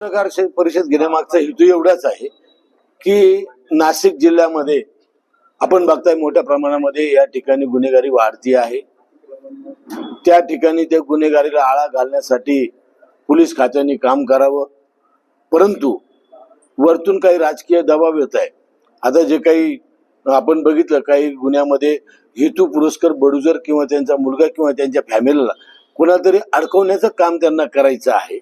पत्रकार परिषद घेण्यामागचा हेतू एवढाच आहे की नाशिक जिल्ह्यामध्ये आपण बघताय मोठ्या प्रमाणामध्ये या ठिकाणी गुन्हेगारी वाढती आहे. त्या ठिकाणी त्या गुन्हेगारीला आळा घालण्यासाठी पोलीस खात्याने काम करावं. परंतु वरतून काही राजकीय दबाव येत आहे. आता जे काही आपण बघितलं काही गुन्ह्यामध्ये हेतू पुरस्कार बडुजर किंवा त्यांचा मुलगा किंवा त्यांच्या फॅमिलीला कुणातरी अडकवण्याचं काम त्यांना करायचं आहे.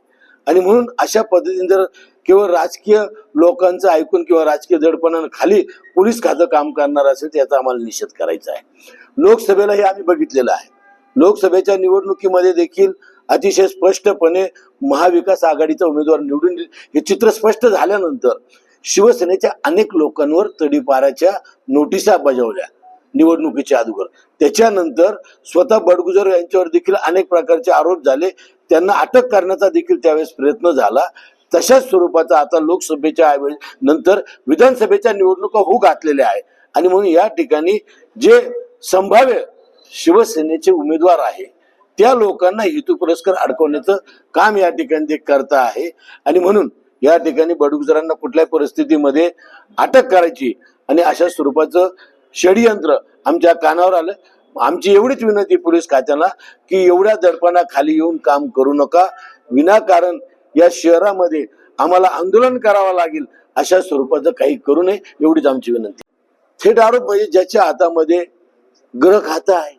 आणि म्हणून अशा पद्धतीने जर केवळ राजकीय लोकांचं ऐकून किंवा राजकीय दडपणानं खाली पोलीस खातं काम करणार असेल तर याचा आम्हाला निषेध करायचा आहे. लोकसभेला हे आम्ही बघितलेलं आहे. लोकसभेच्या निवडणुकीमध्ये देखील अतिशय स्पष्टपणे महाविकास आघाडीचा उमेदवार निवडून हे चित्र स्पष्ट झाल्यानंतर शिवसेनेच्या अनेक लोकांवर तडीपाराच्या नोटिसा बजावल्या निवडणुकीच्या अगोदर. त्याच्यानंतर स्वतः बडगुजर यांच्यावर देखील अनेक प्रकारचे आरोप झाले. त्यांना अटक करण्याचा देखील त्यावेळेस प्रयत्न झाला. तशाच स्वरूपाचा आता लोकसभेच्या नंतर विधानसभेच्या निवडणुका होऊ घातलेल्या आहे आणि म्हणून या ठिकाणी जे संभाव्य शिवसेनेचे उमेदवार आहे त्या लोकांना हेतू पुरस्कार अडकवण्याचं काम या ठिकाणी ते करता आहे. आणि म्हणून या ठिकाणी बडगुजरांना कुठल्याही परिस्थितीमध्ये अटक करायची आणि अशा स्वरूपाचं षडयंत्र आमच्या कानावर आलं. आमची एवढीच विनंती पोलीस खात्याला की एवढ्या दडपणा खाली येऊन काम करू नका. विनाकारण या शहरामध्ये आम्हाला आंदोलन करावं लागेल अशा स्वरूपाचं काही करू नये एवढीच आमची विनंती. थेट आरोप म्हणजे ज्याच्या हातामध्ये ग्रह खातं आहे.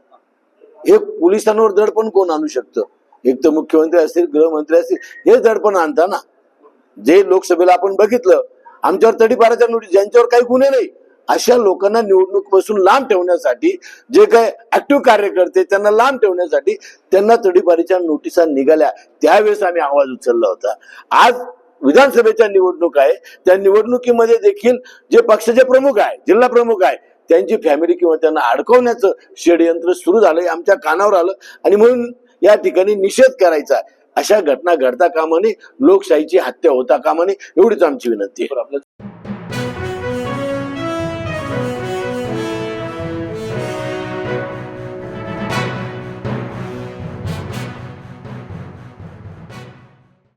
हे पोलिसांवर दडपण कोण आणू शकतं? एक तर मुख्यमंत्री असतील गृहमंत्री असतील हे दडपण आणता ना जे लोकसभेला आपण बघितलं आमच्यावर तडीपाराच्या नोटीस ज्यांच्यावर काही गुन्हे नाही अशा लोकांना निवडणूकपासून लांब ठेवण्यासाठी जे काही ऍक्टिव्ह कार्यकर्ते त्यांना लांब ठेवण्यासाठी त्यांना तडीपारीच्या नोटिसा निघाल्या. त्यावेळेस आम्ही आवाज उचलला होता. आज विधानसभेच्या निवडणूक आहे. त्या निवडणुकीमध्ये देखील जे पक्षाचे प्रमुख आहे जिल्हा प्रमुख आहे त्यांची फॅमिली किंवा त्यांना अडकवण्याचं षडयंत्र सुरू झालंय आमच्या कानावर आलं. आणि म्हणून या ठिकाणी निषेध करायचा अशा घटना घडता कामाने लोकशाहीची हत्या होता कामाने एवढीच आमची विनंती आहे.